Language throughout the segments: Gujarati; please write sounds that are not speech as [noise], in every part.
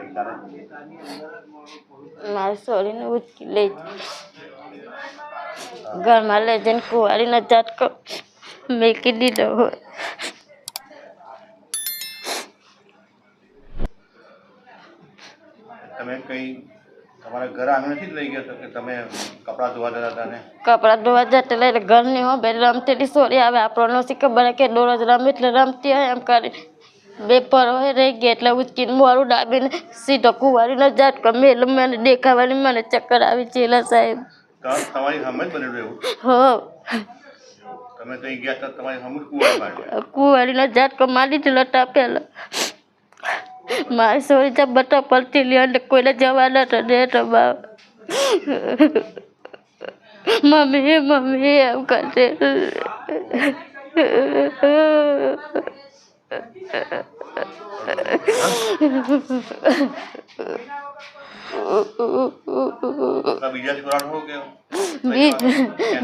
ગઈકાલે મારી છોરીને ઉચકી લઈ ઘરમાં લઈ જઈને કુંવારીનો ઝટકો મેકી દીધો હોય. તમે કઈ તમારા ઘર આંગણેથી જ લઈ ગયા છો કે તમે કપડાં ધોવા જતા હતા ને? કપડાં ધોવા જતા એટલે ઘરની હો બે રમતેલી સોરી આવે. આપણને શી ખબર કે દરરોજ રમે એટલે રમતી હોય એમ કરી બે પરોહે રહી ગયા એટલે ઉચકીને મોડું ડાબીને સીધો જાત ગમે મેલ મને દેખાવાની મને ચક્કર આવી સાહેબ. તમારી સામે જ બનેલું એવું હો. તમે કઈ ગયા હતા તમારી સામે જ કુવા માર્યા કુંવારીનો મારી દીધેલો ટાપેલો. મારી સોરી પડતી લ્યો એટલે કોઈને જવા લતો દે તો બાપ. મમ્મી મમ્મી એમ આપણા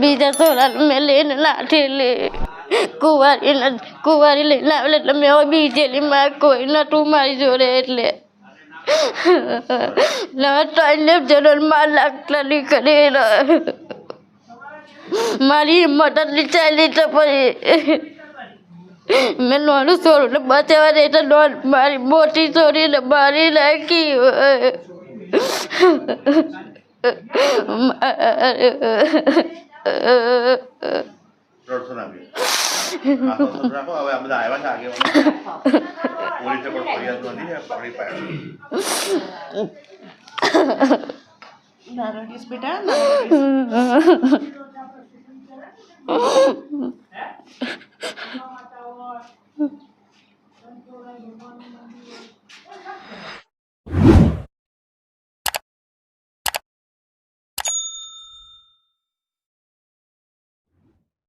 બીજા છોરા મેં લઈને નાઠેલી કુંવારી કુંવારી લઈને આવેલી એટલે મેં બીજેલી માં કોઈ નતું મારી જોડે એટલે. ના જણો માર લાગતા નીકળી મારી હિંમત નહીં ચાલી તો પછી. મેં નાનું સોરું ને બચાવવા દે તો નોન મારી મોટી છોડીને મારી નાખી બેટા. [laughs]